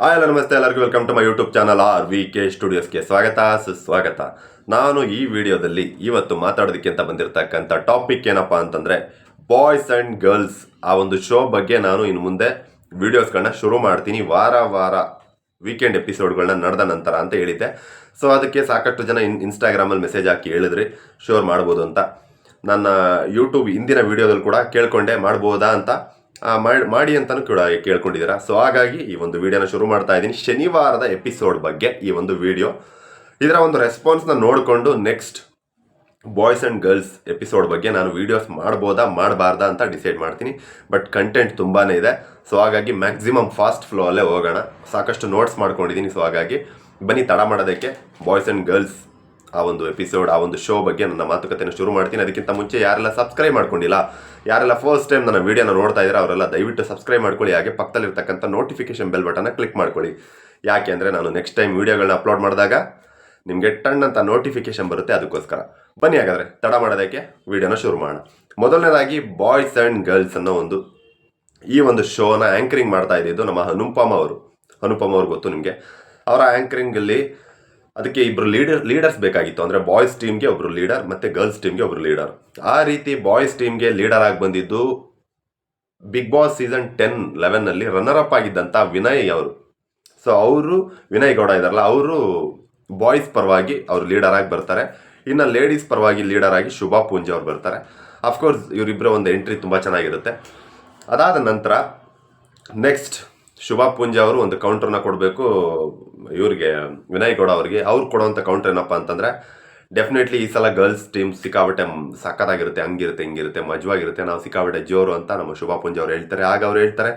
Hi ಎಲ್ಲ ನಮಸ್ತೆ ಎಲ್ಲರಿಗೂ. Welcome to my YouTube channel R V K ಸ್ಟುಡಿಯೋಸ್ಗೆ ಸ್ವಾಗತ ಸುಸ್ವಾಗತ. ನಾನು ಈ ವಿಡಿಯೋದಲ್ಲಿ ಇವತ್ತು ಮಾತಾಡೋದಕ್ಕೆ ಅಂತ ಬಂದಿರತಕ್ಕಂಥ ಟಾಪಿಕ್ ಏನಪ್ಪ ಅಂತಂದರೆ ಬಾಯ್ಸ್ ಆ್ಯಂಡ್ ಗರ್ಲ್ಸ್ ಆ ಒಂದು ಶೋ ಬಗ್ಗೆ ನಾನು ಇನ್ನು ಮುಂದೆ ವಿಡಿಯೋಸ್ಗಳನ್ನ ಶುರು ಮಾಡ್ತೀನಿ. ವಾರ ವಾರ ವೀಕೆಂಡ್ ಎಪಿಸೋಡ್ಗಳನ್ನ ನಡೆದ ನಂತರ ಅಂತ ಹೇಳಿದ್ದೆ. ಸೊ ಅದಕ್ಕೆ ಸಾಕಷ್ಟು ಜನ ಇನ್ ಇನ್ಸ್ಟಾಗ್ರಾಮಲ್ಲಿ ಮೆಸೇಜ್ ಹಾಕಿ ಹೇಳಿದ್ರಿ. ಶೋರ್ ಮಾಡ್ಬೋದು ಅಂತ. ನನ್ನ ಯೂಟ್ಯೂಬ್ ಹಿಂದಿನ ವೀಡಿಯೋದಲ್ಲಿ ಕೂಡ ಕೇಳ್ಕೊಂಡೆ ಮಾಡ್ಬೋದಾ ಅಂತ. ಆ, ಮಾಡ್- ಮಾಡಿ ಅಂತಲೂ ಕೂಡ ಕೇಳ್ಕೊಂಡಿದ್ದೀರಾ. ಸೊ ಹಾಗಾಗಿ ಈ ಒಂದು ವಿಡಿಯೋನ ಶುರು ಮಾಡ್ತಾ ಇದ್ದೀನಿ. ಶನಿವಾರದ ಎಪಿಸೋಡ್ ಬಗ್ಗೆ ಈ ಒಂದು ವಿಡಿಯೋ ಇದರ ಒಂದು ರೆಸ್ಪಾನ್ಸ್ನ ನೋಡಿಕೊಂಡು next boys and girls episode ಬಗ್ಗೆ ನಾನು ವೀಡಿಯೋಸ್ ಮಾಡ್ಬೋದಾ, ಮಾಡಬಾರ್ದಾ ಅಂತ ಡಿಸೈಡ್ ಮಾಡ್ತೀನಿ. ಬಟ್ ಕಂಟೆಂಟ್ ತುಂಬಾ ಇದೆ. ಸೊ ಹಾಗಾಗಿ ಮ್ಯಾಕ್ಸಿಮಮ್ ಫಾಸ್ಟ್ ಫ್ಲೋ ಅಲ್ಲೇ ಹೋಗೋಣ. ಸಾಕಷ್ಟು ನೋಟ್ಸ್ ಮಾಡ್ಕೊಂಡಿದ್ದೀನಿ. ಸೊ ಹಾಗಾಗಿ ಬನ್ನಿ ತಡ ಮಾಡೋದಕ್ಕೆ. ಬಾಯ್ಸ್ ಆ್ಯಂಡ್ ಗರ್ಲ್ಸ್ ಆ ಒಂದು ಎಪಿಸೋಡ್ ಆ ಒಂದು ಶೋ ಬಗ್ಗೆ ನನ್ನ ಮಾತುಕತೆಯನ್ನು ಶುರು ಮಾಡ್ತೀನಿ. ಅದಕ್ಕಿಂತ ಮುಂಚೆ ಯಾರೆಲ್ಲ ಸಬ್ಸ್ಕ್ರೈಬ್ ಮಾಡ್ಕೊಂಡಿಲ್ಲ, ಯಾರೆಲ್ಲ ಫಸ್ಟ್ ಟೈಮ್ ನನ್ನ ವೀಡಿಯೋನ ನೋಡ್ತಾ ಇದ್ದಾರೆ, ಅವರೆಲ್ಲ ದಯವಿಟ್ಟು ಸಬ್ಸ್ಕ್ರೈಬ್ ಮಾಡ್ಕೊಳ್ಳಿ. ಹಾಗೆ ಪಕ್ಕದಲ್ಲಿರ್ತಕ್ಕಂಥ ನೋಟಿಫಿಕೇಶನ್ ಬೆಲ್ ಬಟನ್ನ ಕ್ಲಿಕ್ ಮಾಡ್ಕೊಳ್ಳಿ. ಯಾಕೆ ಅಂದರೆ ನಾನು ನೆಕ್ಸ್ಟ್ ಟೈಮ್ ವೀಡಿಯೋಗಳನ್ನ ಅಪ್ಲೋಡ್ ಮಾಡಿದಾಗ ನಿಮಗೆ ಟಣ್ ಅಂತ ನೋಟಿಫಿಕೇಶನ್ ಬರುತ್ತೆ ಅದಕ್ಕೋಸ್ಕರ. ಬನ್ನಿ ಹಾಗಾದರೆ, ತಡ ಮಾಡೋದಕ್ಕೆ ವೀಡಿಯೋನ ಶುರು ಮಾಡೋಣ. ಮೊದಲನೇದಾಗಿ ಬಾಯ್ಸ್ ಆ್ಯಂಡ್ ಗರ್ಲ್ಸ್ ಅನ್ನೋ ಒಂದು, ಈ ಒಂದು ಶೋನ ಆ್ಯಂಕರಿಂಗ್ ಮಾಡ್ತಾ ಇದ್ದಿದ್ದು ನಮ್ಮ ಹನುಪಮ್ ಅವರು. ಅನುಪಮ ಅವ್ರಿಗೆ ಗೊತ್ತು ನಿಮಗೆ. ಅವರ ಆ್ಯಂಕರಿಂಗಲ್ಲಿ ಅದಕ್ಕೆ ಇಬ್ಬರು ಲೀಡರ್ ಲೀಡರ್ಸ್ ಬೇಕಾಗಿತ್ತು. ಅಂದರೆ ಬಾಯ್ಸ್ ಟೀಮ್ಗೆ ಒಬ್ಬರು ಲೀಡರ್ ಮತ್ತು ಗರ್ಲ್ಸ್ ಟೀಮ್ಗೆ ಒಬ್ಬರು ಲೀಡರ್ ಆ ರೀತಿ ಬಾಯ್ಸ್ ಟೀಮ್ಗೆ ಲೀಡರ್ ಆಗಿ ಬಂದಿದ್ದು ಬಿಗ್ ಬಾಸ್ ಸೀಸನ್ ಟೆನ್ ಲೆವೆನ್ನಲ್ಲಿ ರನ್ನರ್ ಅಪ್ ಆಗಿದ್ದಂಥ ವಿನಯ್ ಅವರು. ಸೊ ಅವರು, ವಿನಯ್ ಗೌಡ ಇದ್ದಾರಲ್ಲ ಅವರು ಬಾಯ್ಸ್ ಪರವಾಗಿ ಅವರು ಲೀಡರ್ ಆಗಿ ಬರ್ತಾರೆ. ಇನ್ನು ಲೇಡೀಸ್ ಪರವಾಗಿ ಲೀಡರ್ ಆಗಿ ಶುಭಾ ಪೂಂಜೆ ಅವ್ರು ಬರ್ತಾರೆ. ಅಫ್ಕೋರ್ಸ್ ಇವರಿಬ್ಬರ ಒಂದು ಎಂಟ್ರಿ ತುಂಬ ಚೆನ್ನಾಗಿರುತ್ತೆ. ಅದಾದ ನಂತರ ನೆಕ್ಸ್ಟ್ ಶುಭಾ ಪೂಂಜೆ ಅವರು ಒಂದು ಕೌಂಟರ್ನ ಕೊಡಬೇಕು. ಇವ್ರಿಗೆ, ವಿನಯ್ ಗೌಡ ಅವರಿಗೆ. ಅವ್ರು ಕೊಡುವಂಥ ಕೌಂಟರ್ ಏನಪ್ಪ ಅಂತಂದರೆ ಡೆಫಿನೆಟ್ಲಿ ಈ ಸಲ ಗರ್ಲ್ಸ್ ಟೀಮ್ ಸಿಕ್ಕಾಬಟ್ಟೆ ಸಕ್ಕತ್ತಾಗಿರುತ್ತೆ ಹಂಗಿರುತ್ತೆ, ಹಿಂಗಿರುತ್ತೆ, ಮಜವಾಗಿರುತ್ತೆ. ನಾವು ಸಿಕ್ಕಾಬಟ್ಟೆ ಜೋರು ಅಂತ ನಮ್ಮ ಶುಭಾ ಪೂಂಜೆ ಅವ್ರು ಹೇಳ್ತಾರೆ. ಆಗ ಅವ್ರು ಹೇಳ್ತಾರೆ,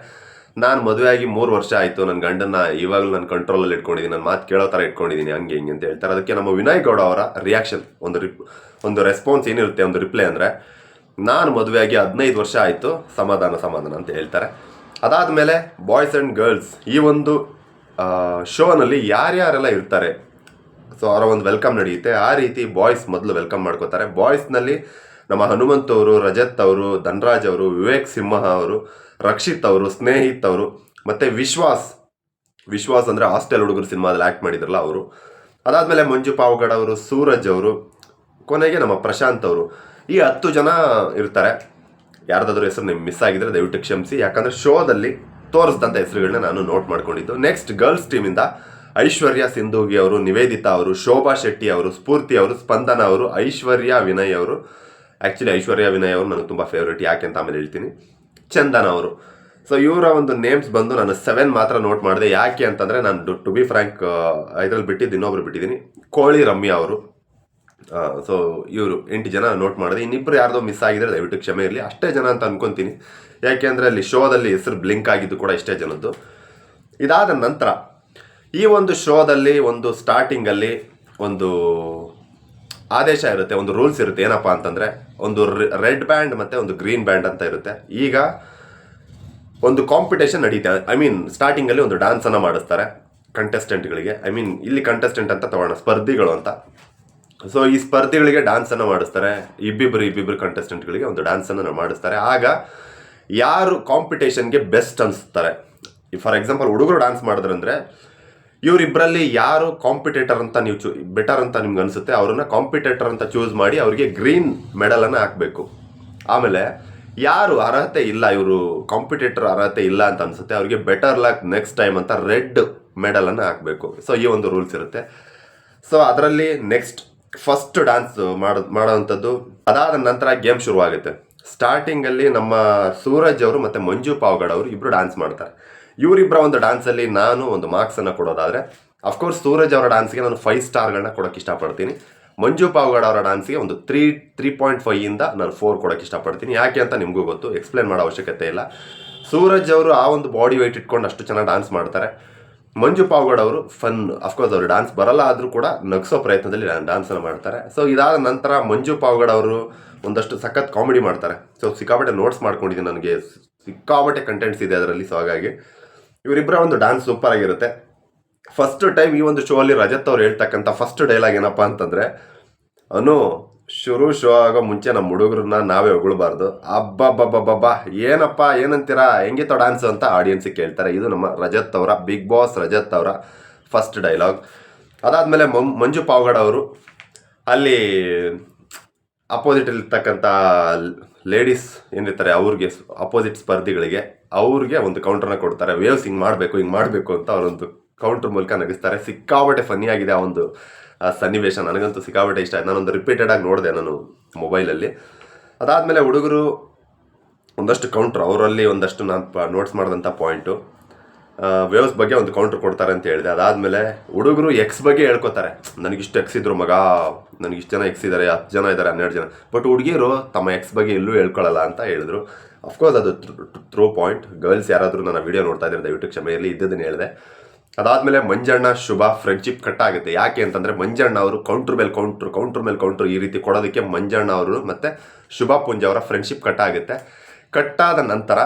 ನಾನು ಮದುವೆಯಾಗಿ ಮೂರು ವರ್ಷ ಆಯಿತು. ನನ್ನ ಗಂಡನ್ನ ಇವಾಗಲೂ ನನ್ನ ಕಂಟ್ರೋಲಲ್ಲಿ ಇಟ್ಕೊಂಡಿದ್ದೀನಿ ನನ್ನ ಮಾತು ಕೇಳೋ ಥರ ಇಟ್ಕೊಂಡಿದ್ದೀನಿ ಹಂಗೆ, ಹಿಂಗೆ ಅಂತ ಹೇಳ್ತಾರೆ. ಅದಕ್ಕೆ ನಮ್ಮ ವಿನಯ್ ಗೌಡ ಅವರ ರಿಯಾಕ್ಷನ್ ಒಂದು ರಿಪ್, ಒಂದು ರೆಸ್ಪಾನ್ಸ್ ಏನಿರುತ್ತೆ, ಒಂದು ರಿಪ್ಲೈ ಅಂದರೆ, ನಾನು ಮದುವೆಯಾಗಿ ಹದಿನೈದು ವರ್ಷ ಆಯಿತು. ಸಮಾಧಾನ ಸಮಾಧಾನ ಅಂತ ಹೇಳ್ತಾರೆ. ಅದಾದಮೇಲೆ ಬಾಯ್ಸ್ ಆ್ಯಂಡ್ ಗರ್ಲ್ಸ್ ಈ ಒಂದು ಶೋನಲ್ಲಿ ಯಾರ್ಯಾರೆಲ್ಲ ಇರ್ತಾರೆ. ಸೊ ಅವರ ಒಂದು ವೆಲ್ಕಮ್ ನಡೆಯುತ್ತೆ. ಆ ರೀತಿ ಬಾಯ್ಸ್ ಮೊದಲು ವೆಲ್ಕಮ್ ಮಾಡ್ಕೋತಾರೆ. ಬಾಯ್ಸ್ನಲ್ಲಿ ನಮ್ಮ ಹನುಮಂತ್ ಅವರು, ರಜತ್ ಅವರು, ಧನ್ರಾಜ್ ಅವರು, ವಿವೇಕ್ ಸಿಂಹ ಅವರು, ರಕ್ಷಿತ್ ಅವರು, ಸ್ನೇಹಿತ್ ಅವರು, ಮತ್ತು ವಿಶ್ವಾಸ್. ವಿಶ್ವಾಸ್ ಅಂದರೆ ಹಾಸ್ಟೆಲ್ ಹುಡುಗರು ಸಿನಿಮಾದಲ್ಲಿ ಆ್ಯಕ್ಟ್ ಮಾಡಿದ್ರಲ್ಲ ಅವರು. ಅದಾದಮೇಲೆ ಮಂಜು ಪಾವಗಡ ಅವರು, ಸೂರಜ್ ಅವರು, ಕೊನೆಗೆ ನಮ್ಮ ಪ್ರಶಾಂತ್ ಅವರು. ಈ ಹತ್ತು ಜನ ಇರ್ತಾರೆ. ಯಾರ್ದಾದ್ರೂ ಹೆಸರು ನಿಮ್ಗೆ ಮಿಸ್ ಆಗಿದ್ರೆ ದಯವಿಟ್ಟು ಕ್ಷಮಿಸಿ. ಯಾಕಂದರೆ ಶೋದಲ್ಲಿ ತೋರಿಸಿದಂಥ ಹೆಸರುಗಳನ್ನ ನಾನು ನೋಟ್ ಮಾಡ್ಕೊಂಡಿದ್ದು. ನೆಕ್ಸ್ಟ್ ಗರ್ಲ್ಸ್ ಟೀಮಿಂದ ಐಶ್ವರ್ಯ ಸಿಂಧೂಗಿ ಅವರು, ನಿವೇದಿತಾ ಅವರು, ಶೋಭಾ ಶೆಟ್ಟಿ ಅವರು, ಸ್ಫೂರ್ತಿ ಅವರು, ಸ್ಪಂದನ ಅವರು, ಐಶ್ವರ್ಯ ವಿನಯ್ ಅವರು. ಆ್ಯಕ್ಚುಲಿ ಐಶ್ವರ್ಯ ವಿನಯ್ ಅವರು ನನಗೆ ತುಂಬ ಫೇವ್ರೇಟ್ ಯಾಕೆ ಅಂತ ಆಮೇಲೆ ಹೇಳ್ತೀನಿ. ಚಂದನ ಅವರು. ಸೊ ಇವರ ಒಂದು ನೇಮ್ಸ್ ಬಂದು ನಾನು ಸೆವೆನ್ ಮಾತ್ರ ನೋಟ್ ಮಾಡಿದೆ. ಯಾಕೆ ಅಂತಂದರೆ ನಾನು ಟು ಬಿ ಫ್ರ್ಯಾಂಕ್ ಇದ್ರಲ್ಲಿ ಬಿಟ್ಟಿದ್ದು, ಇನ್ನೊಬ್ರು ಬಿಟ್ಟಿದ್ದೀನಿ. ಕೋಳಿ ರಮ್ಯಾ ಅವರು. ಸೊ ಇವರು ಎಂಟು ಜನ ನೋಟ್ ಮಾಡಿದೆ ಇನ್ನಿಬ್ಬರು ಯಾರ್ದೋ ಮಿಸ್ ಆಗಿದ್ರೆ ದಯವಿಟ್ಟು ಕ್ಷಮೆ ಇರಲಿ. ಅಷ್ಟೇ ಜನ ಅಂತ ಅನ್ಕೊಂತೀನಿ. ಯಾಕೆಂದ್ರೆ ಅಲ್ಲಿ ಶೋದಲ್ಲಿ ಹೆಸರು ಬ್ಲಿಂಕ್ ಆಗಿದ್ದು ಕೂಡ ಇಷ್ಟೇ ಜನದ್ದು. ಇದಾದ ನಂತರ ಈ ಒಂದು ಶೋದಲ್ಲಿ ಒಂದು ಸ್ಟಾರ್ಟಿಂಗಲ್ಲಿ ಒಂದು ಆದೇಶ ಇರುತ್ತೆ, ಒಂದು ರೂಲ್ಸ್ ಇರುತ್ತೆ. ಏನಪ್ಪ ಅಂತಂದರೆ ಒಂದು ರೆಡ್ ಬ್ಯಾಂಡ್ ಮತ್ತು ಒಂದು ಗ್ರೀನ್ ಬ್ಯಾಂಡ್ ಅಂತ ಇರುತ್ತೆ. ಈಗ ಒಂದು ಕಾಂಪಿಟೇಷನ್ ನಡೀತೆ ಐ ಮೀನ್ ಸ್ಟಾರ್ಟಿಂಗಲ್ಲಿ ಒಂದು ಡ್ಯಾನ್ಸನ್ನು ಮಾಡಿಸ್ತಾರೆ ಕಂಟೆಸ್ಟೆಂಟ್ಗಳಿಗೆ ಐ ಮೀನ್ ಇಲ್ಲಿ ಕಂಟೆಸ್ಟೆಂಟ್ ಅಂತ ತಗೋಣ ಸ್ಪರ್ಧಿಗಳು ಅಂತ. ಸೊ ಈ ಸ್ಪರ್ಧಿಗಳಿಗೆ ಡ್ಯಾನ್ಸನ್ನು ಮಾಡಿಸ್ತಾರೆ. ಇಬ್ಬಿಬ್ಬರು ಇಬ್ಬಿಬ್ಬರು ಕಂಟೆಸ್ಟೆಂಟ್ಗಳಿಗೆ ಒಂದು ಡ್ಯಾನ್ಸನ್ನು ಮಾಡಿಸ್ತಾರೆ. ಆಗ ಯಾರು ಕಾಂಪಿಟೇಷನ್ಗೆ ಬೆಸ್ಟ್ ಅನಿಸ್ತಾರೆ? ಫಾರ್ ಎಕ್ಸಾಂಪಲ್ ಹುಡುಗರು ಡ್ಯಾನ್ಸ್ ಮಾಡಿದ್ರಂದ್ರೆ ಇವರಿಬ್ಬರಲ್ಲಿ ಯಾರು ಕಾಂಪಿಟೇಟರ್ ಅಂತ ನೀವು ಚೂ ಬೆಟರ್ ಅಂತ ನಿಮ್ಗೆ ಅನಿಸುತ್ತೆ, ಅವ್ರನ್ನ ಕಾಂಪಿಟೇಟರ್ ಅಂತ ಚೂಸ್ ಮಾಡಿ ಅವರಿಗೆ ಗ್ರೀನ್ ಮೆಡಲನ್ನು ಹಾಕಬೇಕು. ಆಮೇಲೆ ಯಾರು ಅರ್ಹತೆ ಇಲ್ಲ, ಇವರು ಕಾಂಪಿಟೇಟರ್ ಅರ್ಹತೆ ಇಲ್ಲ ಅಂತ ಅನಿಸುತ್ತೆ, ಅವರಿಗೆ ಬೆಟರ್ ಲಕ್ ನೆಕ್ಸ್ಟ್ ಟೈಮ್ ಅಂತ ರೆಡ್ ಮೆಡಲನ್ನು ಹಾಕಬೇಕು. ಸೊ ಈ ಒಂದು ರೂಲ್ಸ್ ಇರುತ್ತೆ. ಸೊ ಅದರಲ್ಲಿ ನೆಕ್ಸ್ಟ್ ಫಸ್ಟ್ ಡ್ಯಾನ್ಸ್ ಮಾಡೋ, ಮಾಡೋವಂಥದ್ದು. ಅದಾದ ನಂತರ ಗೇಮ್ ಶುರುವಾಗುತ್ತೆ. ಸ್ಟಾರ್ಟಿಂಗಲ್ಲಿ ನಮ್ಮ ಸೂರಜ್ ಅವರು ಮತ್ತು ಮಂಜು ಪಾವ್ಗಡ್ ಅವರು ಇಬ್ಬರು ಡ್ಯಾನ್ಸ್ ಮಾಡ್ತಾರೆ. ಇವರಿಬ್ಬರ ಒಂದು ಡ್ಯಾನ್ಸಲ್ಲಿ ನಾನು ಒಂದು ಮಾರ್ಕ್ಸನ್ನು ಕೊಡೋದಾದರೆ ಅಫ್ಕೋರ್ಸ್ ಸೂರಜ್ ಅವರ ಡ್ಯಾನ್ಸ್ಗೆ ನಾನು ಫೈವ್ ಸ್ಟಾರ್ಗಳನ್ನ ಕೊಡೋಕ್ಕೆ ಇಷ್ಟಪಡ್ತೀನಿ. ಮಂಜು ಪಾವ್ಗಡ್ ಅವರ ಡ್ಯಾನ್ಸ್ಗೆ ಒಂದು ತ್ರೀ ತ್ರೀ ಪಾಯಿಂಟ್ ಫೈವಿಂದ ನಾನು ಫೋರ್ ಕೊಡೋಕ್ಕೆ ಇಷ್ಟಪಡ್ತೀನಿ. ಯಾಕೆ ಅಂತ ನಿಮಗೂ ಗೊತ್ತು ಎಕ್ಸ್ಪ್ಲೇನ್ ಮಾಡೋ ಅವಶ್ಯಕತೆ ಇಲ್ಲ. ಸೂರಜ್ ಅವರು ಆ ಒಂದು ಬಾಡಿ ವೆಯ್ಟ್ ಇಟ್ಕೊಂಡು ಅಷ್ಟು ಚೆನ್ನಾಗಿ ಡ್ಯಾನ್ಸ್ ಮಾಡ್ತಾರೆ. ಮಂಜು ಪಾವ್ಗಡ್ ಅವರು ಫನ್ ಅಫ್ಕೋರ್ಸ್ ಅವರು ಡ್ಯಾನ್ಸ್ ಬರಲ್ಲ ಆದರೂ ಕೂಡ ನಗಿಸೋ ಪ್ರಯತ್ನದಲ್ಲಿ ಡ್ಯಾನ್ಸನ್ನು ಮಾಡ್ತಾರೆ. ಸೊ ಇದಾದ ನಂತರ ಮಂಜು ಪಾವ್ಗಡ್ ಅವರು ಒಂದಷ್ಟು ಸಖತ್ ಕಾಮಿಡಿ ಮಾಡ್ತಾರೆ. ಸೊ ಸಿಕ್ಕಾಪಟ್ಟೆ ನೋಟ್ಸ್ ಮಾಡ್ಕೊಂಡಿದ್ದೀನಿ ನನಗೆ. ಸಿಕ್ಕಾಪಟ್ಟೆ ಕಂಟೆಂಟ್ಸ್ ಇದೆ ಅದರಲ್ಲಿ ಸೊ ಹಾಗಾಗಿ. ಇವರಿಬ್ಬರ ಒಂದು ಡ್ಯಾನ್ಸ್ ಸೂಪರ್ ಆಗಿರುತ್ತೆ. ಫಸ್ಟ್ ಟೈಮ್ ಈ ಒಂದು ಶೋ ಅಲ್ಲಿ ರಜತ್ ಅವ್ರು ಹೇಳ್ತಕ್ಕಂಥ ಫಸ್ಟ್ ಡೈಲಾಗ್ ಏನಪ್ಪ ಅಂತಂದರೆ, ಅನು ಶುರು ಶೋ ಆಗೋ ಮುಂಚೆ ನಮ್ಮ ಹುಡುಗರನ್ನ ನಾವೇ ಹೊಗಳ್ಬಾರ್ದು. ಅಬ್ಬಬ್ಬಬ್ಬಬ್ಬ ಏನಪ್ಪ, ಏನಂತೀರಾ ಹೆಂಗಿತ್ತೋ ಡ್ಯಾನ್ಸ್ ಅಂತ ಆಡಿಯನ್ಸಿಗೆ ಕೇಳ್ತಾರೆ. ಇದು ನಮ್ಮ ರಜತ್ ಅವರ ಬಿಗ್ ಬಾಸ್ ರಜತ್ ಅವರ ಫಸ್ಟ್ ಡೈಲಾಗ್ ಅದಾದಮೇಲೆ ಮಂಜು ಪಾವಗಡ ಅವರು, ಅಲ್ಲಿ ಅಪೋಸಿಟ್ ಇರ್ತಕ್ಕಂಥ ಲೇಡೀಸ್ ಏನಿರ್ತಾರೆ, ಅವ್ರಿಗೆ ಅಪೋಸಿಟ್ ಸ್ಪರ್ಧಿಗಳಿಗೆ, ಅವ್ರಿಗೆ ಒಂದು ಕೌಂಟರ್ನ ಕೊಡ್ತಾರೆ. ವೇವ್ಸ್ ಹಿಂಗೆ ಮಾಡಬೇಕು ಹಿಂಗೆ ಮಾಡಬೇಕು ಅಂತ ಅವರೊಂದು ಕೌಂಟರ್ ಮೂಲಕ ನಗಿಸ್ತಾರೆ. ಸಿಕ್ಕಾಬಟ್ಟೆ ಫನ್ನಿಯಾಗಿದೆ ಆ ಒಂದು ಸನ್ನಿವೇಶ. ನನಗಂತೂ ಸಿಕ್ಕಾಬಟ್ಟೆ ಇಷ್ಟ ಆಯ್ತು. ನಾನೊಂದು ರಿಪೀಟೆಡ್ ಆಗಿ ನೋಡಿದೆ ನಾನು ಮೊಬೈಲಲ್ಲಿ ಅದಾದಮೇಲೆ ಹುಡುಗರು ಒಂದಷ್ಟು ಕೌಂಟ್ರ್ ಅವರಲ್ಲಿ ಒಂದಷ್ಟು ನಾನು ನೋಟ್ಸ್ ಮಾಡಿದಂಥ ಪಾಯಿಂಟು ವೇವ್ಸ್ ಬಗ್ಗೆ ಒಂದು ಕೌಂಟ್ರ್ ಕೊಡ್ತಾರೆ ಅಂತ ಹೇಳಿದೆ. ಅದಾದಮೇಲೆ ಹುಡುಗರು ಎಕ್ಸ್ ಬಗ್ಗೆ ಹೇಳ್ಕೊತಾರೆ. ನನಗಿಷ್ಟು ಎಕ್ಸ್ ಇದ್ರು ಮಗ ನನಗಿಷ್ಟು ಜನ ಎಕ್ಸ್ ಇದ್ದಾರೆ ಹತ್ತು ಜನ ಇದ್ದಾರೆ ಹನ್ನೆರಡು ಜನ. ಬಟ್ ಹುಡುಗಿಯರು ತಮ್ಮ ಎಕ್ಸ್ ಬಗ್ಗೆ ಎಲ್ಲೂ ಹೇಳ್ಕೊಳ್ಳಲ್ಲ ಅಂತ ಹೇಳಿದ್ರು. ಅಫ್ಕೋರ್ಸ್ ಅದು ಥ್ರೂ ಪಾಯಿಂಟ್ ಗರ್ಲ್ಸ್ ಯಾರಾದರೂ ನನ್ನ ವೀಡಿಯೋ ನೋಡ್ತಾ ಇದ್ದಾರೆ ದಯವಿಟ್ಟು ಕ್ಷಮೆಯಲ್ಲಿ ಇದ್ದದನ್ನು ಹೇಳಿದೆ. ಅದಾದಮೇಲೆ ಮಂಜಣ್ಣ ಶುಭ ಫ್ರೆಂಡ್ಶಿಪ್ ಕಟ್ ಆಗುತ್ತೆ. ಯಾಕೆ ಅಂತಂದರೆ ಮಂಜಣ್ಣ ಅವರು ಕೌಂಟ್ರ್ ಮೇಲೆ ಕೌಂಟರ್ ಕೌಂಟ್ರ್ ಮೇಲೆ ಕೌಂಟರ್ ಈ ರೀತಿ ಕೊಡೋದಕ್ಕೆ ಮಂಜಣ್ಣ ಅವರು ಮತ್ತು ಶುಭ ಪುಂಜ್ ಅವರ ಫ್ರೆಂಡ್ಶಿಪ್ ಕಟ್ ಆಗುತ್ತೆ. ಕಟ್ಟಾದ ನಂತರ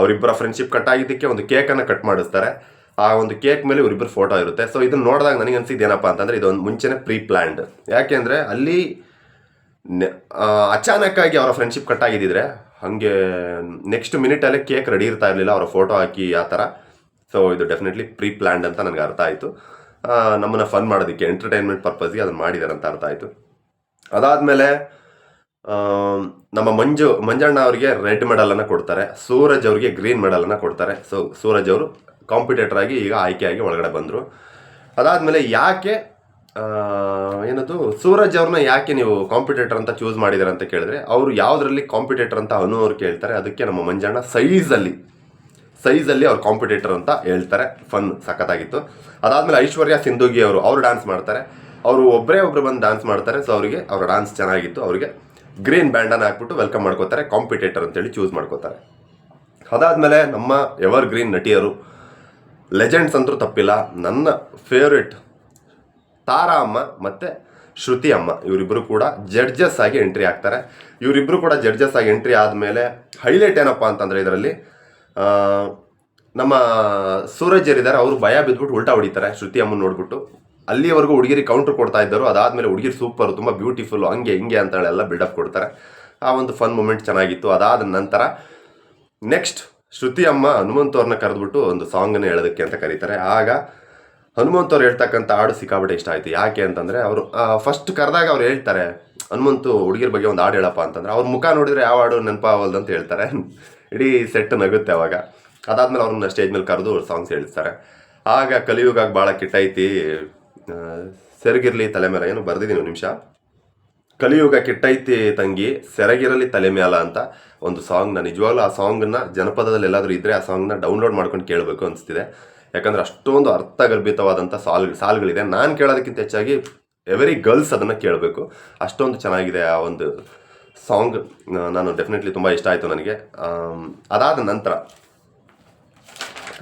ಅವರಿಬ್ಬರ ಫ್ರೆಂಡ್ಶಿಪ್ ಕಟ್ ಆಗಿದ್ದಕ್ಕೆ ಒಂದು ಕೇಕನ್ನು ಕಟ್ ಮಾಡಿಸ್ತಾರೆ. ಆ ಒಂದು ಕೇಕ್ ಮೇಲೆ ಇವರಿಬ್ಬರು ಫೋಟೋ ಇರುತ್ತೆ. ಸೊ ಇದನ್ನ ನೋಡಿದಾಗ ನನಗೆ ಅನ್ಸಿದ್ದು ಏನಪ್ಪ ಅಂತಂದರೆ ಇದೊಂದು ಮುಂಚೆನೇ ಪ್ರೀ ಪ್ಲ್ಯಾಂಡ್ ಯಾಕೆಂದರೆ ಅಲ್ಲಿ ಅಚಾನಕ್ಕಾಗಿ ಅವರ ಫ್ರೆಂಡ್ಶಿಪ್ ಕಟ್ ಆಗಿದ್ದಿದ್ರೆ ಹಾಗೆ ನೆಕ್ಸ್ಟ್ ಮಿನಿಟಲ್ಲೇ ಕೇಕ್ ರೆಡಿ ಇರ್ತಾ ಇರಲಿಲ್ಲ. ಅವರ ಫೋಟೋ ಹಾಕಿ ಆ ಥರ ಸೊ ಇದು ಡೆಫಿನೆಟ್ಲಿ ಪ್ರೀ ಪ್ಲ್ಯಾಂಡ್ ಅಂತ ನನಗೆ ಅರ್ಥ ಆಯಿತು. ನಮ್ಮನ್ನು ಫನ್ ಮಾಡೋದಕ್ಕೆ ಎಂಟರ್ಟೈನ್ಮೆಂಟ್ ಪರ್ಪಸ್ಗೆ ಅದನ್ನು ಮಾಡಿದ್ದಾರೆ ಅಂತ ಅರ್ಥ ಆಯಿತು. ಅದಾದಮೇಲೆ ನಮ್ಮ ಮಂಜು, ಮಂಜಣ್ಣ ಅವರಿಗೆ ರೆಡ್ ಮೆಡಲನ್ನು ಕೊಡ್ತಾರೆ. ಸೂರಜ್ ಅವರಿಗೆ ಗ್ರೀನ್ ಮೆಡಲನ್ನು ಕೊಡ್ತಾರೆ. ಸೊ ಸೂರಜ್ ಅವರು ಕಾಂಪಿಟೇಟರ್ ಆಗಿ ಈಗ ಆಯ್ಕೆಯಾಗಿ ಒಳಗಡೆ ಬಂದರು. ಅದಾದಮೇಲೆ ಯಾಕೆ ಏನದು, ಸೂರಜ್ ಅವ್ರನ್ನ ಯಾಕೆ ನೀವು ಕಾಂಪಿಟೇಟರ್ ಅಂತ ಚೂಸ್ ಮಾಡಿದ್ದಾರೆ ಅಂತ ಕೇಳಿದ್ರೆ, ಅವರು ಯಾವುದರಲ್ಲಿ ಕಾಂಪಿಟೇಟರ್ ಅಂತ ಅನ್ನೋರು ಕೇಳ್ತಾರೆ. ಅದಕ್ಕೆ ನಮ್ಮ ಮಂಜಣ್ಣ ಸೈಜಲ್ಲಿ ಸೈಜಲ್ಲಿ ಅವ್ರು ಕಾಂಪಿಟೇಟರ್ ಅಂತ ಹೇಳ್ತಾರೆ. ಫನ್ ಸಖತ್ತಾಗಿತ್ತು. ಅದಾದಮೇಲೆ ಐಶ್ವರ್ಯ ಸಿಂಧುಗಿ ಅವರು ಅವರು ಡ್ಯಾನ್ಸ್ ಮಾಡ್ತಾರೆ. ಅವರು ಒಬ್ಬರೇ ಒಬ್ಬರು ಬಂದು ಡ್ಯಾನ್ಸ್ ಮಾಡ್ತಾರೆ. ಸೊ ಅವರಿಗೆ ಅವರ ಡ್ಯಾನ್ಸ್ ಚೆನ್ನಾಗಿತ್ತು. ಅವರಿಗೆ ಗ್ರೀನ್ ಬ್ಯಾಂಡನ್ನು ಹಾಕ್ಬಿಟ್ಟು ವೆಲ್ಕಮ್ ಮಾಡ್ಕೋತಾರೆ. ಕಾಂಪಿಟೇಟರ್ ಅಂತೇಳಿ ಚೂಸ್ ಮಾಡ್ಕೋತಾರೆ. ಅದಾದಮೇಲೆ ನಮ್ಮ ಎವರ್ ಗ್ರೀನ್ ನಟಿಯರು ಲೆಜೆಂಡ್ಸ್ ಅಂತೂ ತಪ್ಪಿಲ್ಲ. ನನ್ನ ಫೇವ್ರೆಟ್ ತಾರಾ ಅಮ್ಮ ಮತ್ತು ಶ್ರುತಿ ಅಮ್ಮ ಇವರಿಬ್ಬರು ಕೂಡ ಜಡ್ಜಸ್ ಆಗಿ ಎಂಟ್ರಿ ಆಗ್ತಾರೆ ಇವರಿಬ್ಬರು ಕೂಡ ಜಡ್ಜಸ್ ಆಗಿ ಎಂಟ್ರಿ ಆದಮೇಲೆ ಹೈಲೈಟ್ ಏನಪ್ಪ ಅಂತಂದರೆ ಇದರಲ್ಲಿ ನಮ್ಮ ಸೂರಜ್ ಏರಿದ್ದಾರೆ ಅವರು ಭಯ ಬಿದ್ದುಬಿಟ್ಟು ಉಲ್ಟಾ ಹೊಡಿತಾರೆ, ಶ್ರುತಿ ಅಮ್ಮನ ನೋಡ್ಬಿಟ್ಟು. ಅಲ್ಲಿವರೆಗೂ ಹುಡುಗಿರಿ ಕೌಂಟ್ರ್ ಕೊಡ್ತಾ ಇದ್ದರು, ಅದಾದಮೇಲೆ ಹುಡುಗಿರು ಸೂಪರ್ ತುಂಬ ಬ್ಯೂಟಿಫುಲ್ ಹಂಗೆ ಹಿಂಗೆ ಅಂತೇಳೆಲ್ಲ ಬಿಲ್ಡಪ್ ಕೊಡ್ತಾರೆ. ಆ ಒಂದು ಫನ್ ಮೂಮೆಂಟ್ ಚೆನ್ನಾಗಿತ್ತು, ಅದಾದ ನಂತರ ನೆಕ್ಸ್ಟ್ ಶ್ರುತಿ ಅಮ್ಮ ಹನುಮಂತವ್ರನ್ನ ಕರೆದ್ಬಿಟ್ಟು ಒಂದು ಸಾಂಗನ್ನು ಹೇಳೋದಕ್ಕೆ ಅಂತ ಕರೀತಾರೆ. ಆಗ ಹನುಮಂತ್ ಅವ್ರು ಹೇಳ್ತಕ್ಕಂಥ ಹಾಡು ಸಿಕ್ಕಾಬಿಟ್ಟೆ ಇಷ್ಟ ಆಯ್ತು. ಯಾಕೆ ಅಂತಂದರೆ, ಅವರು ಫಸ್ಟ್ ಕರೆದಾಗ ಅವ್ರು ಹೇಳ್ತಾರೆ ಹನುಮಂತು ಹುಡುಗಿರ ಬಗ್ಗೆ ಒಂದು ಹಾಡು ಹೇಳಪ್ಪ ಅಂತಂದ್ರೆ, ಅವ್ರ ಮುಖ ನೋಡಿದ್ರೆ ಯಾವ ಹಾಡು ನೆನಪಾಗಲ್ದು ಅಂತ ಹೇಳ್ತಾರೆ. ಇಡೀ ಸೆಟ್ ನಗುತ್ತೆ ಅವಾಗ. ಅದಾದ್ಮೇಲೆ ಅವ್ರನ್ನ ಸ್ಟೇಜ್ ಮೇಲೆ ಕರೆದು ಸಾಂಗ್ಸ್ ಹೇಳ್ತಾರೆ ಆಗ ಕಲಿಯುಗಾಗ ಭಾಳ ಕಿಟ್ಟೈತಿ ಸೆರಗಿರಲಿ ತಲೆ ಮೇಲೆ ಏನು ಬರೆದಿದ್ದೀನಿ ಒಂದು ನಿಮಿಷ. ಕಲಿಯುಗ ಕೆಟ್ಟೈತಿ ತಂಗಿ, ಸೆರಗಿರಲಿ ತಲೆ ಮೇಲೆ ಅಂತ ಒಂದು ಸಾಂಗ್ನ ನಿಜವಾಗ್ಲೂ ಆ ಸಾಂಗ್ನ ಜನಪದದಲ್ಲಿ ಎಲ್ಲಾದರೂ ಇದ್ದರೆ ಆ ಸಾಂಗ್ನ ಡೌನ್ಲೋಡ್ ಮಾಡ್ಕೊಂಡು ಕೇಳಬೇಕು ಅನಿಸ್ತಿದೆ. ಯಾಕಂದರೆ ಅಷ್ಟೊಂದು ಅರ್ಥಗರ್ಭಿತವಾದಂಥ ಸಾಲ್ ಸಾಲುಗಳಿದೆ. ನಾನು ಕೇಳೋದಕ್ಕಿಂತ ಹೆಚ್ಚಾಗಿ ಎವರಿ ಗರ್ಲ್ಸ್ ಅದನ್ನು ಕೇಳಬೇಕು. ಅಷ್ಟೊಂದು ಚೆನ್ನಾಗಿದೆ ಆ ಒಂದು ಸಾಂಗ್ ನಾನು ಡೆಫಿನೆಟ್ಲಿ ತುಂಬ ಇಷ್ಟ ಆಯಿತು ನನಗೆ. ಅದಾದ ನಂತರ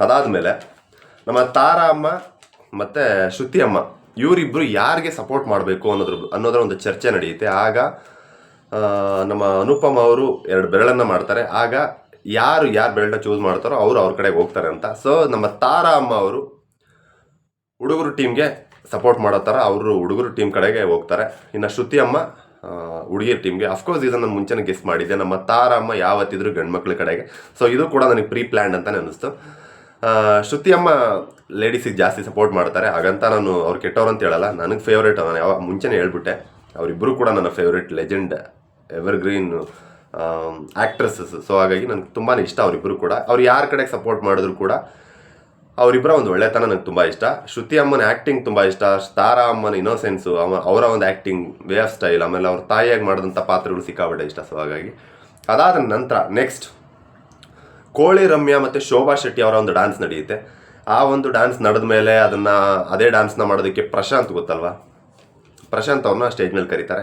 ಅದಾದ ಮೇಲೆ ನಮ್ಮ ತಾರಾ ಅಮ್ಮ ಮತ್ತು ಶ್ರುತಿ ಅಮ್ಮ ಇವರಿಬ್ಬರು ಯಾರಿಗೆ ಸಪೋರ್ಟ್ ಮಾಡಬೇಕು ಅನ್ನೋದ್ರ ಅನ್ನೋದರ ಒಂದು ಚರ್ಚೆ ನಡೆಯುತ್ತೆ. ಆಗ ನಮ್ಮ ಅನುಪಮ ಅವರು ಎರಡು ಬೆರಳನ್ನು ಮಾಡ್ತಾರೆ. ಆಗ ಯಾರು ಯಾರು ಬೆರಳನ್ನ ಚೂಸ್ ಮಾಡ್ತಾರೋ ಅವರು ಅವ್ರ ಕಡೆಗೆ ಹೋಗ್ತಾರೆ ಅಂತ. ಸೊ ನಮ್ಮ ತಾರಾ ಅಮ್ಮ ಅವರು ಹುಡುಗರು ಟೀಮ್ಗೆ ಸಪೋರ್ಟ್ ಮಾಡೋ ಥರ ಅವರು ಹುಡುಗರು ಟೀಮ್ ಕಡೆಗೆ ಹೋಗ್ತಾರೆ. ಇನ್ನು ಶ್ರುತಿ ಅಮ್ಮ ಹುಡುಗಿಯ ಟೀಮ್ಗೆ ಅಫ್ಕೋರ್ಸ್ ಇದನ್ನು ನಾನು ಮುಂಚೆನೇ ಗೆಸ್ ಮಾಡಿದ್ದೆ. ನಮ್ಮ ತಾರಮ್ಮ ಯಾವತ್ತಿದ್ರು ಗಂಡ್ಮಕ್ಳ ಕಡೆಗೆ. ಸೊ ಇದು ಕೂಡ ನನಗೆ ಪ್ರೀ ಪ್ಲ್ಯಾಂಡ್ ಅಂತಲೇ ಅನ್ನಿಸ್ತು ಶ್ರುತಿ ಅಮ್ಮ ಲೇಡೀಸಿಗೆ ಜಾಸ್ತಿ ಸಪೋರ್ಟ್ ಮಾಡ್ತಾರೆ. ಹಾಗಂತ ನಾನು ಅವ್ರು ಕೆಟ್ಟವ್ರು ಅಂತ ಹೇಳಲ್ಲ. ನನಗೆ ಫೇವ್ರೇಟ್ ನಾನು ಯಾವ ಮುಂಚೆನೇ ಹೇಳ್ಬಿಟ್ಟೆ. ಅವರಿಬ್ಬರು ಕೂಡ ನನ್ನ favourite legend evergreen actresses so ಹಾಗಾಗಿ ನನಗೆ ತುಂಬಾ ಇಷ್ಟ ಅವರಿಬ್ಬರು ಕೂಡ. ಅವ್ರು ಯಾರ ಕಡೆಗೆ ಸಪೋರ್ಟ್ ಮಾಡಿದ್ರು ಕೂಡ ಅವರಿಬ್ಬರ ಒಂದು ಒಳ್ಳೆತನ ನನಗೆ ತುಂಬ ಇಷ್ಟ. ಶ್ರುತಿ ಅಮ್ಮನ ಆ್ಯಕ್ಟಿಂಗ್ ತುಂಬ ಇಷ್ಟ. ತಾರಾ ಅಮ್ಮನ ಇನ್ನೋಸೆನ್ಸು ಅವ, ಅವರ ಒಂದು ಆ್ಯಕ್ಟಿಂಗ್ ವೇ ಆಫ್ ಸ್ಟೈಲ್ ಆಮೇಲೆ ಅವ್ರ ತಾಯಿಯಾಗಿ ಮಾಡಿದಂಥ ಪಾತ್ರಗಳು ಸಿಕ್ಕಾಬಿಟ್ಟೆ ಇಷ್ಟ ಸೊ ಹಾಗಾಗಿ. ಅದಾದ ನಂತರ ನೆಕ್ಸ್ಟ್ ಕೋಳಿ ರಮ್ಯಾ ಮತ್ತು ಶೋಭಾ ಶೆಟ್ಟಿ ಅವರ ಒಂದು ಡ್ಯಾನ್ಸ್ ನಡೆಯುತ್ತೆ. ಆ ಒಂದು ಡ್ಯಾನ್ಸ್ ನಡೆದ ಮೇಲೆ ಅದನ್ನು, ಅದೇ ಡ್ಯಾನ್ಸ್ನ ಮಾಡೋದಕ್ಕೆ ಪ್ರಶಾಂತ್ ಗೊತ್ತಲ್ವಾ? ಪ್ರಶಾಂತ್ ಅವ್ರನ್ನ ಸ್ಟೇಜ್ ಮೇಲೆ ಕರೀತಾರೆ.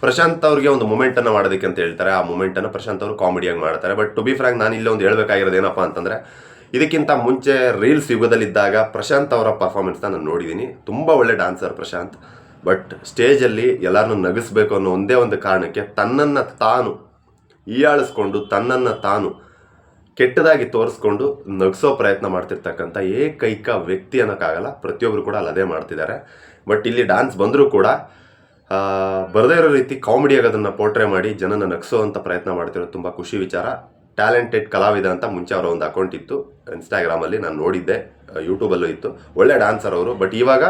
ಪ್ರಶಾಂತ್ ಅವ್ರಿಗೆ ಒಂದು ಮೂಮೆಂಟನ್ನು ಮಾಡೋದಕ್ಕೆ ಅಂತ ಹೇಳ್ತಾರೆ. ಆ ಮೂಮೆಂಟನ್ನು ಪ್ರಶಾಂತ್ ಅವರು ಕಾಮಿಡಿಯಾಗಿ ಮಾಡ್ತಾರೆ. ಬಟ್ ಟು ಬಿ ಫ್ರ್ಯಾಂಕ್ ನಾನು ಇಲ್ಲಿ ಒಂದು ಹೇಳಬೇಕಾಗಿರೋದು ಏನಪ್ಪ ಅಂತಂದರೆ ಇದಕ್ಕಿಂತ ಮುಂಚೆ ರೀಲ್ಸ್ ಯುಗದಲ್ಲಿದ್ದಾಗ ಪ್ರಶಾಂತ್ ಅವರ ಪರ್ಫಾರ್ಮೆನ್ಸ್ನ ನಾನು ನೋಡಿದ್ದೀನಿ ತುಂಬ ಒಳ್ಳೆ ಡಾನ್ಸರ್ ಪ್ರಶಾಂತ್. ಬಟ್ ಸ್ಟೇಜಲ್ಲಿ ಎಲ್ಲರನ್ನೂ ನಗಿಸ್ಬೇಕು ಅನ್ನೋ ಒಂದೇ ಒಂದು ಕಾರಣಕ್ಕೆ ತನ್ನನ್ನು ತಾನು ಹೀಯಾಳಿಸ್ಕೊಂಡು, ತನ್ನನ್ನು ತಾನು ಕೆಟ್ಟದಾಗಿ ತೋರಿಸ್ಕೊಂಡು ನಗಿಸೋ ಪ್ರಯತ್ನ ಮಾಡ್ತಿರ್ತಕ್ಕಂಥ ಏಕೈಕ ವ್ಯಕ್ತಿ ಅನ್ನೋಕ್ಕಾಗಲ್ಲ. ಪ್ರತಿಯೊಬ್ಬರು ಕೂಡ ಅಲ್ಲದೇ ಮಾಡ್ತಿದ್ದಾರೆ. ಬಟ್ ಇಲ್ಲಿ ಡ್ಯಾನ್ಸ್ ಬಂದರೂ ಕೂಡ ಬರದೇ ಇರೋ ರೀತಿ ಕಾಮಿಡಿ ಅದನ್ನು ಪೋರ್ಟ್ರೇ ಮಾಡಿ ಜನನ ಅಂತ ಪ್ರಯತ್ನ ಮಾಡ್ತಿರೋದು ತುಂಬ ಖುಷಿ ವಿಚಾರ. ಟ್ಯಾಲೆಂಟೆಡ್ ಕಲಾವಿದ ಅಂತ ಮುಂಚೆ ಅವರ ಒಂದು ಅಕೌಂಟ್ ಇತ್ತು. ಇನ್ಸ್ಟಾಗ್ರಾಮಲ್ಲಿ ನಾನು ನೋಡಿದ್ದೆ ಯೂಟ್ಯೂಬಲ್ಲೂ ಇತ್ತು. ಒಳ್ಳೆ ಡ್ಯಾನ್ಸರ್ ಅವರು ಬಟ್ ಇವಾಗ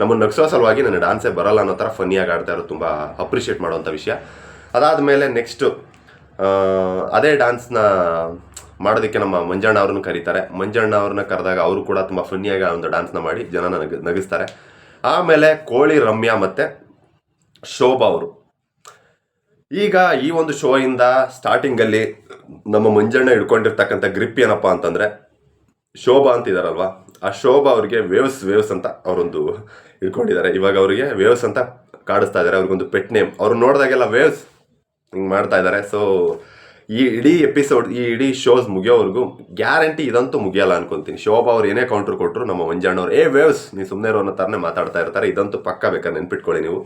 ನಮ್ಮನ್ನು ನಗಿಸೋ ಸಲುವಾಗಿ ನನ್ನ ಡ್ಯಾನ್ಸೇ ಬರಲ್ಲ ಅನ್ನೋ ಥರ ಫನ್ನಿಯಾಗಿ ಆಡ್ತಾ ಇರೋದು ತುಂಬ ಅಪ್ರಿಷಿಯೇಟ್ ಮಾಡುವಂಥ ವಿಷಯ. ಅದಾದಮೇಲೆ ನೆಕ್ಸ್ಟು ಅದೇ ಡ್ಯಾನ್ಸ್ನ ಮಾಡೋದಕ್ಕೆ ನಮ್ಮ ಮಂಜಣ್ಣ ಅವ್ರನ್ನ ಕರೀತಾರೆ. ಮಂಜಣ್ಣ ಅವ್ರನ್ನ ಕರೆದಾಗ ಅವರು ಕೂಡ ತುಂಬ ಫನ್ನಿಯಾಗಿ ಒಂದು ಡ್ಯಾನ್ಸ್ನ ಮಾಡಿ ಜನ ನಗ, ನಗಿಸ್ತಾರೆ. ಆಮೇಲೆ ಕೋಳಿ ರಮ್ಯಾ ಮತ್ತು ಶೋಭಾ ಅವರು. ಈಗ ಈ ಒಂದು ಶೋ ಇಂದ ಸ್ಟಾರ್ಟಿಂಗ್ ಅಲ್ಲಿ ನಮ್ಮ ಮಂಜಣ್ಣ ಹಿಡ್ಕೊಂಡಿರ್ತಕ್ಕಂಥ ಗ್ರಿಪ್ ಏನಪ್ಪ ಅಂತಂದ್ರೆ ಶೋಭಾ ಅಂತ ಇದಾರಲ್ವಾ? ಆ ಶೋಭಾ ಅವ್ರಿಗೆ ವೇವ್ಸ್ ವೇವ್ಸ್ ಅಂತ ಅವರೊಂದು ಹಿಡ್ಕೊಂಡಿದ್ದಾರೆ. ಇವಾಗ ಅವರಿಗೆ ವೇವ್ಸ್ ಅಂತ ಕಾಡಿಸ್ತಾ ಇದ್ದಾರೆ. ಅವ್ರಿಗೊಂದು ಪೆಟ್ ನೇಮ್ ಅವ್ರು ನೋಡಿದಾಗೆಲ್ಲ ವೇವ್ಸ್ ಹಿಂಗೆ ಮಾಡ್ತಾ ಇದ್ದಾರೆ. ಸೊ ಈ ಇಡೀ ಎಪಿಸೋಡ್ ಈ ಇಡೀ ಶೋಸ್ ಮುಗಿಯೋವರೆಗೂ ಗ್ಯಾರಂಟಿ ಇದಂತೂ ಮುಗಿಯಲ್ಲ ಅನ್ಕೊಂತೀನಿ. ಶೋಭಾ ಅವ್ರು ಏನೇ ಕೌಂಟ್ರ್ ಕೊಟ್ಟರು ನಮ್ಮ ಮಂಜಣ್ಣವ್ರು ಏ ವೇವ್ಸ್ ನೀವು ಸುಮ್ಮನೆ ಇರೋನ ಥರನೇ ಮಾತಾಡ್ತಾ ಇರ್ತಾರೆ. ಇದಂತೂ ಪಕ್ಕ ಬೇಕಾದ್ರೆ ನೆನ್ಪಿಟ್ಕೊಳ್ಳಿ ನೀವು.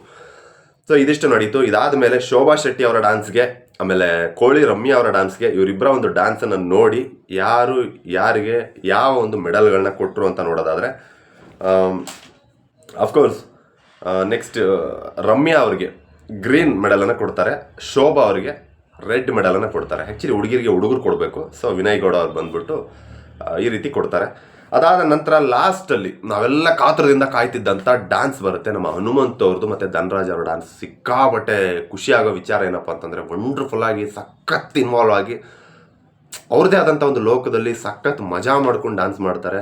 ಸೊ ಇದಿಷ್ಟು ನಡೀತು. ಇದಾದ ಮೇಲೆ ಶೋಭಾ ಶೆಟ್ಟಿ ಅವರ ಡಾನ್ಸ್ಗೆ ಆಮೇಲೆ ಕೋಳಿ ರಮ್ಯ ಅವರ ಡಾನ್ಸ್ಗೆ ಇವರಿಬ್ಬರ ಒಂದು ಡ್ಯಾನ್ಸನ್ನು ನೋಡಿ ಯಾರು, ಯಾರಿಗೆ ಯಾವ ಒಂದು ಮೆಡಲ್ಗಳನ್ನ ಕೊಟ್ಟರು ಅಂತ ನೋಡೋದಾದರೆ ಅಫ್ಕೋರ್ಸ್ ನೆಕ್ಸ್ಟ್ ರಮ್ಯಾ ಅವ್ರಿಗೆ ಗ್ರೀನ್ ಮೆಡಲನ್ನು ಕೊಡ್ತಾರೆ. ಶೋಭಾ ಅವರಿಗೆ ರೆಡ್ ಮೆಡಲನ್ನು ಕೊಡ್ತಾರೆ. ಆ್ಯಕ್ಚುಲಿ ಹುಡುಗಿರಿಗೆ ಹುಡುಗರು ಕೊಡಬೇಕು. ಸೊ ವಿನಯ್ ಗೌಡ ಅವ್ರು ಬಂದ್ಬಿಟ್ಟು ಈ ರೀತಿ ಕೊಡ್ತಾರೆ. ಅದಾದ ನಂತರ ಲಾಸ್ಟಲ್ಲಿ ನಾವೆಲ್ಲ ಕಾತರದಿಂದ ಕಾಯ್ತಿದ್ದಂಥ ಡ್ಯಾನ್ಸ್ ಬರುತ್ತೆ. ನಮ್ಮ ಹನುಮಂತ್ ಅವ್ರದ್ದು ಮತ್ತು ಧನರಾಜ್ ಅವ್ರ ಡ್ಯಾನ್ಸ್ ಸಿಕ್ಕಾಬಟ್ಟೆ ಖುಷಿಯಾಗೋ ವಿಚಾರ ಏನಪ್ಪ ಅಂತಂದರೆ ವಂಡರ್ಫುಲ್ ಆಗಿ, ಸಖತ್ ಇನ್ವಾಲ್ವ್ ಆಗಿ ಅವ್ರದ್ದೇ ಆದಂಥ ಒಂದು ಲೋಕದಲ್ಲಿ ಸಖತ್ ಮಜಾ ಮಾಡ್ಕೊಂಡು ಡ್ಯಾನ್ಸ್ ಮಾಡ್ತಾರೆ.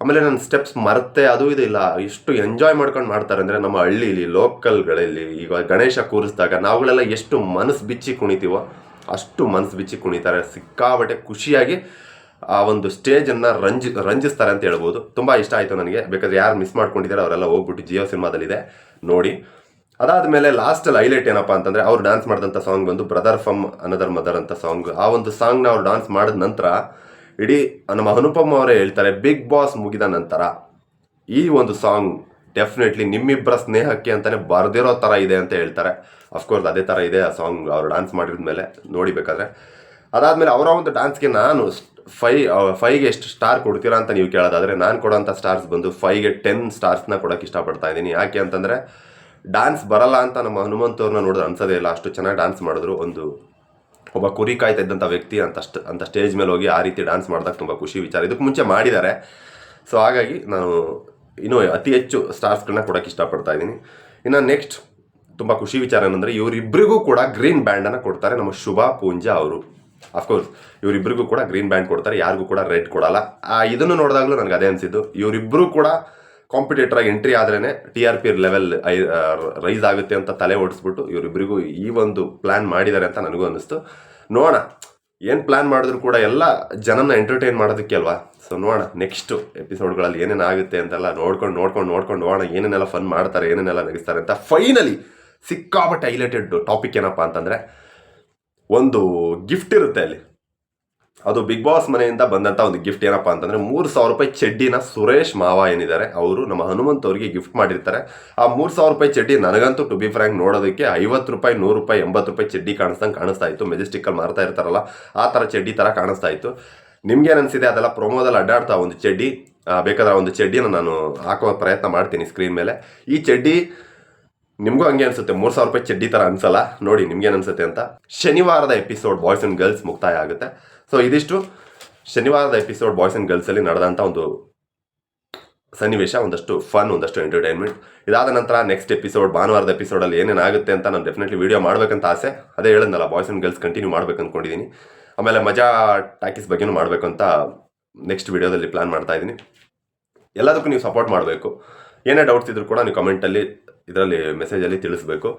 ಆಮೇಲೆ ನನ್ನ ಸ್ಟೆಪ್ಸ್ ಮರುತ್ತೆ ಅದು ಇದಿಲ್ಲ ಎಷ್ಟು ಎಂಜಾಯ್ ಮಾಡ್ಕೊಂಡು ಮಾಡ್ತಾರೆ ಅಂದರೆ ನಮ್ಮ ಹಳ್ಳಿಲಿ ಲೋಕಲ್ಗಳಲ್ಲಿ ಈಗ ಗಣೇಶ ಕೂರಿಸಿದಾಗ ನಾವುಗಳೆಲ್ಲ ಎಷ್ಟು ಮನಸ್ಸು ಬಿಚ್ಚಿ ಕುಣಿತೀವೋ ಅಷ್ಟು ಮನಸ್ಸು ಬಿಚ್ಚಿ ಕುಣಿತಾರೆ. ಸಿಕ್ಕಾಬಟ್ಟೆ ಖುಷಿಯಾಗಿ ಆ ಒಂದು ಸ್ಟೇಜನ್ನು ರಂಜಿ, ರಂಜಿಸ್ತಾರೆ ಅಂತ ಹೇಳ್ಬೋದು. ತುಂಬ ಇಷ್ಟ ಆಯಿತು ನನಗೆ. ಬೇಕಾದ್ರೆ ಯಾರು ಮಿಸ್ ಮಾಡ್ಕೊಂಡಿದ್ದಾರೆ ಅವರೆಲ್ಲ ಹೋಗ್ಬಿಟ್ಟು ಜಿಯೋ ಸಿನಿಮಾದಲ್ಲಿದೆ. ನೋಡಿ. ಅದಾದಮೇಲೆ ಲಾಸ್ಟಲ್ಲಿ ಹೈಲೈಟ್ ಏನಪ್ಪ ಅಂತಂದರೆ ಅವ್ರು ಡ್ಯಾನ್ಸ್ ಮಾಡಿದಂಥ ಸಾಂಗ್ ಬಂದು ಬ್ರದರ್ ಫಮ್ ಅನದರ್ ಮದರ್ ಅಂತ ಸಾಂಗ್ ಆ ಒಂದು ಸಾಂಗ್ನ ಅವ್ರು ಡ್ಯಾನ್ಸ್ ಮಾಡಿದ ನಂತರ ಇಡೀ ನಮ್ಮ ಅನುಪಮ್ ಅವರೇ ಹೇಳ್ತಾರೆ ಬಿಗ್ ಬಾಸ್ ಮುಗಿದ ನಂತರ ಈ ಒಂದು ಸಾಂಗ್ ಡೆಫಿನೆಟ್ಲಿ ನಿಮ್ಮಿಬ್ಬರ ಸ್ನೇಹಕ್ಕೆ ಅಂತಾನೆ ಬರೆದಿರೋ ಥರ ಇದೆ ಅಂತ ಹೇಳ್ತಾರೆ. ಅಫ್ಕೋರ್ಸ್ ಅದೇ ಥರ ಇದೆ ಆ ಸಾಂಗ್ ಅವ್ರು ಡ್ಯಾನ್ಸ್ ಮಾಡಿದ ಮೇಲೆ ನೋಡಿಬೇಕಾದ್ರೆ ಅದಾದಮೇಲೆ ಅವರ ಒಂದು ಡ್ಯಾನ್ಸ್ಗೆ ನಾನು ಫೈ ಫೈಗೆ ಎಷ್ಟು ಸ್ಟಾರ್ ಕೊಡ್ತೀರಾ ಅಂತ ನೀವು ಕೇಳೋದಾದರೆ ನಾನು ಕೊಡೋಂಥ ಸ್ಟಾರ್ಸ್ ಬಂದು ಫೈಗೆ ಟೆನ್ ಸ್ಟಾರ್ಸ್ನ ಕೊಡೋಕೆ ಇಷ್ಟಪಡ್ತಾ ಇದ್ದೀನಿ. ಯಾಕೆ ಅಂತಂದರೆ ಡ್ಯಾನ್ಸ್ ಬರಲ್ಲ ಅಂತ ನಮ್ಮ ಹನುಮಂತವ್ರನ್ನ ನೋಡಿದ್ರೆ ಅನ್ಸೋದೇ ಇಲ್ಲ. ಅಷ್ಟು ಚೆನ್ನಾಗಿ ಡ್ಯಾನ್ಸ್ ಮಾಡಿದ್ರು. ಒಂದು ಒಬ್ಬ ಕುರಿ ಕಾಯ್ತಾ ಇದ್ದಂಥ ವ್ಯಕ್ತಿ ಅಂತ ಅಂತ ಸ್ಟೇಜ್ ಮೇಲೆ ಹೋಗಿ ಆ ರೀತಿ ಡ್ಯಾನ್ಸ್ ಮಾಡಿದಾಗ ತುಂಬ ಖುಷಿ ವಿಚಾರ. ಇದಕ್ಕೆ ಮುಂಚೆ ಮಾಡಿದ್ದಾರೆ. ಸೊ ಹಾಗಾಗಿ ನಾನು ಇನ್ನೂ ಅತಿ ಹೆಚ್ಚು ಸ್ಟಾರ್ಸ್ಗಳನ್ನ ಕೊಡೋಕೆ ಇಷ್ಟಪಡ್ತಾ ಇದ್ದೀನಿ. ಇನ್ನು ನೆಕ್ಸ್ಟ್ ತುಂಬ ಖುಷಿ ವಿಚಾರ ಏನಂದರೆ ಇವರಿಬ್ಬರಿಗೂ ಕೂಡ ಗ್ರೀನ್ ಬ್ಯಾಂಡನ್ನು ಕೊಡ್ತಾರೆ ನಮ್ಮ ಶುಭಾ ಪೂಂಜಾ ಅವರು. ಅಫ್ಕೋರ್ಸ್ ಇವರಿಬ್ಬರಿಗೂ ಕೂಡ ಗ್ರೀನ್ ಬ್ಯಾಂಡ್ ಕೊಡ್ತಾರೆ, ಯಾರಿಗೂ ಕೂಡ ರೆಡ್ ಕೊಡಲ್ಲ. ಇದನ್ನು ನೋಡಿದಾಗಲೂ ನನಗೆ ಅದೇ ಅನಿಸಿದ್ದು ಇವರಿಬ್ಬರು ಕೂಡ ಕಾಂಪಿಟೇಟರ್ ಆಗಿ ಎಂಟ್ರಿ ಆದ್ರೇ T R P level rise ಆಗುತ್ತೆ ಅಂತ ತಲೆ ಓಡಿಸ್ಬಿಟ್ಟು ಇವರಿಬ್ಬರಿಗೂ ಈ ಒಂದು ಪ್ಲಾನ್ ಮಾಡಿದ್ದಾರೆ ಅಂತ ನನಗೂ ಅನ್ನಿಸ್ತು. ನೋಡೋಣ, ಏನು ಪ್ಲಾನ್ ಮಾಡಿದ್ರು ಕೂಡ ಎಲ್ಲ ಜನನ ಎಂಟರ್ಟೈನ್ ಮಾಡೋದಕ್ಕೆ ಅಲ್ವಾ? ಸೊ ನೋಡೋಣ ನೆಕ್ಸ್ಟ್ ಎಪಿಸೋಡ್ಗಳಲ್ಲಿ ಏನೇನು ಆಗುತ್ತೆ ಅಂತೆಲ್ಲ ನೋಡ್ಕೊಂಡು ನೋಡ್ಕೊಂಡು ನೋಡ್ಕೊಂಡು, ನೋಡೋಣ, ಏನೇನೆಲ್ಲ ಫನ್ ಮಾಡ್ತಾರೆ, ಏನೇನೆಲ್ಲ ನಗಿಸ್ತಾರೆ ಅಂತ ಫೈನಲಿ ಸಿಕ್ಕಾಪಟ್ಟೆ ಹೈಲೈಟೆಡ್ ಟಾಪಿಕ್ ಏನಪ್ಪ ಅಂತಂದರೆ ಒಂದು ಗಿಫ್ಟ್ ಇರುತ್ತೆ ಅಲ್ಲಿ. ಅದು ಬಿಗ್ ಬಾಸ್ ಮನೆಯಿಂದ ಬಂದಂಥ ಒಂದು ಗಿಫ್ಟ್ ಏನಪ್ಪ ಅಂತಂದ್ರೆ ಮೂರು ಸಾವಿರ ರೂಪಾಯಿ ಚಡ್ಡಿನ ಸುರೇಶ್ ಮಾವ ಏನಿದ್ದಾರೆ, ಅವರು ನಮ್ಮ ಹನುಮಂತ್ ಅವರಿಗೆ ಗಿಫ್ಟ್ ಮಾಡಿರ್ತಾರೆ. ಆ ಮೂರು ಸಾವಿರ ರೂಪಾಯಿ ಚಡ್ಡಿ ನನಗಂತೂ ಟು ಬಿ ಫ್ರ್ಯಾಂಕ್ ನೋಡೋದಕ್ಕೆ ಐವತ್ತು ರೂಪಾಯಿ, ನೂರು ರೂಪಾಯಿ, ಎಂಬತ್ತು ರೂಪಾಯಿ ಚಡ್ಡಿ ಕಾಣಿಸ್ದಂಗೆ ಕಾಣಿಸ್ತಾ ಇತ್ತು. ಮೆಜೆಸ್ಟಿಕ್ಕಲ್ಲಿ ಮಾರ್ತಾ ಇರ್ತಾರಲ್ಲ, ಆ ಥರ ಚಡ್ಡಿ ಥರ ಕಾಣಿಸ್ತಾ ಇತ್ತು. ನಿಮ್ಗೇನು ಅನಿಸಿದೆ, ಅದೆಲ್ಲ ಪ್ರೊಮೋದಲ್ಲಿ ಅಡ್ಡಾಡ್ತಾ ಒಂದು ಚಡ್ಡಿ ಬೇಕಾದ್ರೆ ಒಂದು ಚಡ್ಡಿನ ನಾನು ಹಾಕೋ ಪ್ರಯತ್ನ ಮಾಡ್ತೀನಿ ಸ್ಕ್ರೀನ್ ಮೇಲೆ. ಈ ಚಡ್ಡಿ ನಿಮಗೂ ಹಂಗೆ ಅನ್ಸುತ್ತೆ, ಮೂರು ಸಾವಿರ ರೂಪಾಯಿ ಚಡ್ಡಿ ಥರ ಅನ್ಸಲ್ಲ? ನೋಡಿ ನಿಮ್ಗೇನು ಅನ್ಸುತ್ತೆ ಅಂತ. ಶನಿವಾರದ ಎಪಿಸೋಡ್ ಬಾಯ್ಸ್ ಆ್ಯಂಡ್ ಗರ್ಲ್ಸ್ ಮುಕ್ತಾಯ ಆಗುತ್ತೆ. ಸೊ ಇದಿಷ್ಟು ಶನಿವಾರದ ಎಪಿಸೋಡ್ ಬಾಯ್ಸ್ ಆ್ಯಂಡ್ ಗರ್ಲ್ಸಲ್ಲಿ ನಡೆದಂಥ ಒಂದು ಸನ್ನಿವೇಶ, ಒಂದಷ್ಟು ಫನ್ ಒಂದಷ್ಟು ಎಂಟರ್ಟೈನ್ಮೆಂಟ್ ಇದಾದ ನಂತರ ನೆಕ್ಸ್ಟ್ ಎಪಿಸೋಡ್ ಭಾನುವಾರದ ಎಪಿಸೋಡಲ್ಲಿ ಏನೇನಾಗುತ್ತೆ ಅಂತ ನಾನು ಡೆಫಿನೆಟ್ಲಿ ವೀಡಿಯೋ ಮಾಡಬೇಕಂತ ಆಸೆ. ಅದೇ ಹೇಳಿದ್ನಲ್ಲ ಬಾಯ್ಸ್ ಆ್ಯಂಡ್ ಗರ್ಲ್ಸ್ ಕಂಟಿನ್ಯೂ ಮಾಡ್ಬೇಕು ಅಂದ್ಕೊಂಡಿದ್ದೀನಿ ಆಮೇಲೆ ಮಜಾ ಟಾಕೀಸ್ ಬಗ್ಗೆನೂ ಮಾಡಬೇಕು ಅಂತ ನೆಕ್ಸ್ಟ್ ವೀಡಿಯೋದಲ್ಲಿ ಪ್ಲಾನ್ ಮಾಡ್ತಾ ಇದ್ದೀನಿ ಎಲ್ಲದಕ್ಕೂ ನೀವು ಸಪೋರ್ಟ್ ಮಾಡಬೇಕು. ಏನೇ ಡೌಟ್ಸ್ ಇದ್ರೂ ಕೂಡ ನೀವು ಕಮೆಂಟಲ್ಲಿ ಇದರಲ್ಲಿ ಮೆಸೇಜಲ್ಲಿ ತಿಳಿಸ್ಬೇಕು.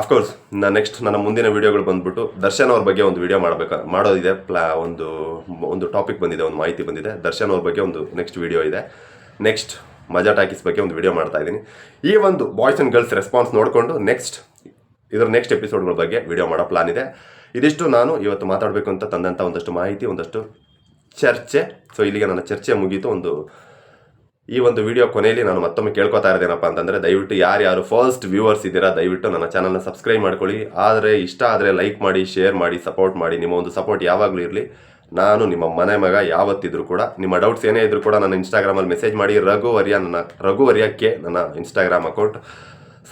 ಅಫ್ಕೋರ್ಸ್ ನಾನು ನೆಕ್ಸ್ಟ್ ನನ್ನ ಮುಂದಿನ ವೀಡಿಯೋಗಳು ಬಂದ್ಬಿಟ್ಟು ದರ್ಶನ್ ಅವ್ರ ಬಗ್ಗೆ ಒಂದು ವೀಡಿಯೋ ಮಾಡಬೇಕು, ಮಾಡೋದಿದೆ, ಪ್ಲಾ, ಒಂದು ಒಂದು ಟಾಪಿಕ್ ಬಂದಿದೆ, ಒಂದು ಮಾಹಿತಿ ಬಂದಿದೆ. ದರ್ಶನ್ ಅವ್ರ ಬಗ್ಗೆ ಒಂದು ನೆಕ್ಸ್ಟ್ ವೀಡಿಯೋ ಇದೆ. ನೆಕ್ಸ್ಟ್ ಮಜಾ ಟಾಕೀಸ್ ಬಗ್ಗೆ ಒಂದು ವೀಡಿಯೋ ಮಾಡ್ತಾ ಇದ್ದೀನಿ. ಈ ಒಂದು ಬಾಯ್ಸ್ ಆ್ಯಂಡ್ ಗರ್ಲ್ಸ್ ರೆಸ್ಪಾನ್ಸ್ ನೋಡಿಕೊಂಡು ನೆಕ್ಸ್ಟ್ ಇದರ ನೆಕ್ಸ್ಟ್ ಎಪಿಸೋಡ್ಗಳ ಬಗ್ಗೆ ವಿಡಿಯೋ ಮಾಡೋ ಪ್ಲಾನ್ ಇದೆ. ಇದಿಷ್ಟು ನಾನು ಇವತ್ತು ಮಾತಾಡಬೇಕು ಅಂತ ತಂದಂಥ ಒಂದಷ್ಟು ಮಾಹಿತಿ, ಒಂದಷ್ಟು ಚರ್ಚೆ. ಸೊ ಇಲ್ಲಿಗೆ ನನ್ನ ಚರ್ಚೆ ಮುಗೀತು. ಒಂದು ಈ ಒಂದು ವಿಡಿಯೋ ಕೊನೆಯಲ್ಲಿ ನಾನು ಮತ್ತೊಮ್ಮೆ ಕೇಳ್ಕೊತಾ ಇರೋದೇನಪ್ಪ ಅಂತಂದರೆ ದಯವಿಟ್ಟು ಯಾರ್ಯಾರು ಫಸ್ಟ್ ವ್ಯೂವರ್ಸ್ ಇದ್ದೀರಾ, ದಯವಿಟ್ಟು ನನ್ನ ಚಾನಲ್ನ ಸಬ್ಸ್ಕ್ರೈಬ್ ಮಾಡ್ಕೊಳ್ಳಿ. ಆದರೆ ಇಷ್ಟ ಆದರೆ ಲೈಕ್ ಮಾಡಿ ಶೇರ್ ಮಾಡಿ ಸಪೋರ್ಟ್ ಮಾಡಿ. ನಿಮ್ಮ ಒಂದು ಸಪೋರ್ಟ್ ಯಾವಾಗಲೂ ಇರಲಿ. ನಾನು ನಿಮ್ಮ ಮನೆ ಮಗ ಯಾವತ್ತಿದ್ರು ಕೂಡ, ನಿಮ್ಮ ಡೌಟ್ಸ್ ಏನೇ ಇದ್ರೂ ಕೂಡ ನನ್ನ ಇನ್ಸ್ಟಾಗ್ರಾಮಲ್ಲಿ ಮೆಸೇಜ್ ಮಾಡಿ. ರಘುವರ್ಯ ನನ್ನ ರಘುವರ್ಯಕ್ಕೆ ನನ್ನ ಇನ್ಸ್ಟಾಗ್ರಾಮ್ ಅಕೌಂಟ್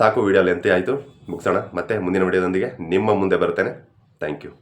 ಸಾಕು ವಿಡಿಯೋ ಲೆಂತಿ ಆಯಿತು. ಮುಗಿಸೋಣ. ಮತ್ತೆ ಮುಂದಿನ ವಿಡಿಯೋದೊಂದಿಗೆ ನಿಮ್ಮ ಮುಂದೆ ಬರ್ತೇನೆ ಥ್ಯಾಂಕ್ ಯು